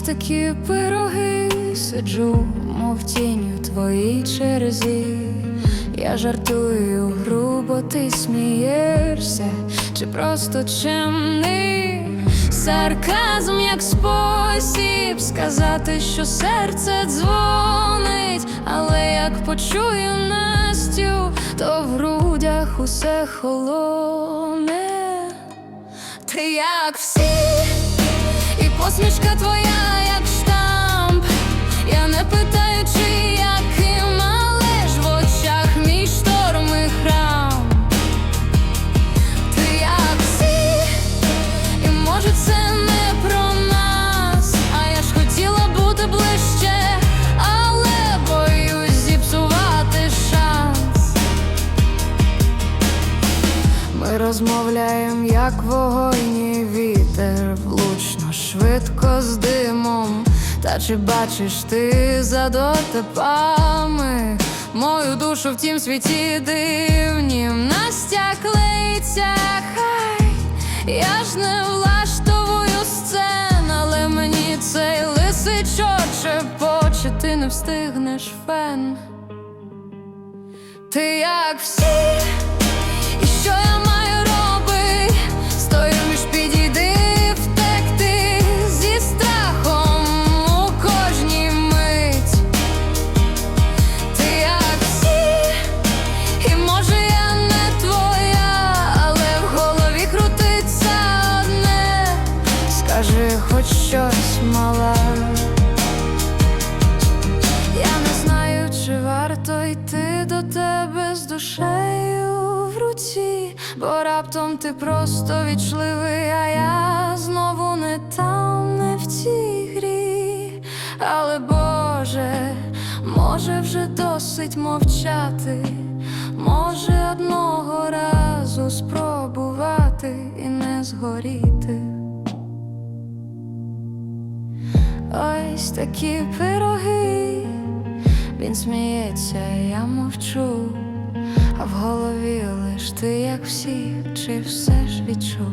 такі пироги, сиджу, мов тінь у твоїй черзі. Я жартую грубо, ти смієшся, чи просто чемний сарказм, як спосіб сказати, що серце дзвонить, але як почую Настю, то в грудях усе холоне. Ти як всі, посмішка твоя, як Ми розмовляємо, як вогонь вітер, влучно, швидко з димом. Та чи бачиш ти за дотепами мою душу в тім світі дивнім Настя клеїться, хай я ж не влаштовую сцен, але мені цей лисий чорт шепоче, ти не встигнеш фен. Ти як всі, Скажи хоч щось мала. Я не знаю, чи варто йти до тебе з душею в руці, бо раптом ти просто відчливий, а я знову не там, не в цій грі. Але Боже, може вже досить мовчати, може одного разу спробувати і не згоріти. Ось такі пироги, він сміється, я мовчу, а в голові лиш ти, як всі, чи все ж відчув.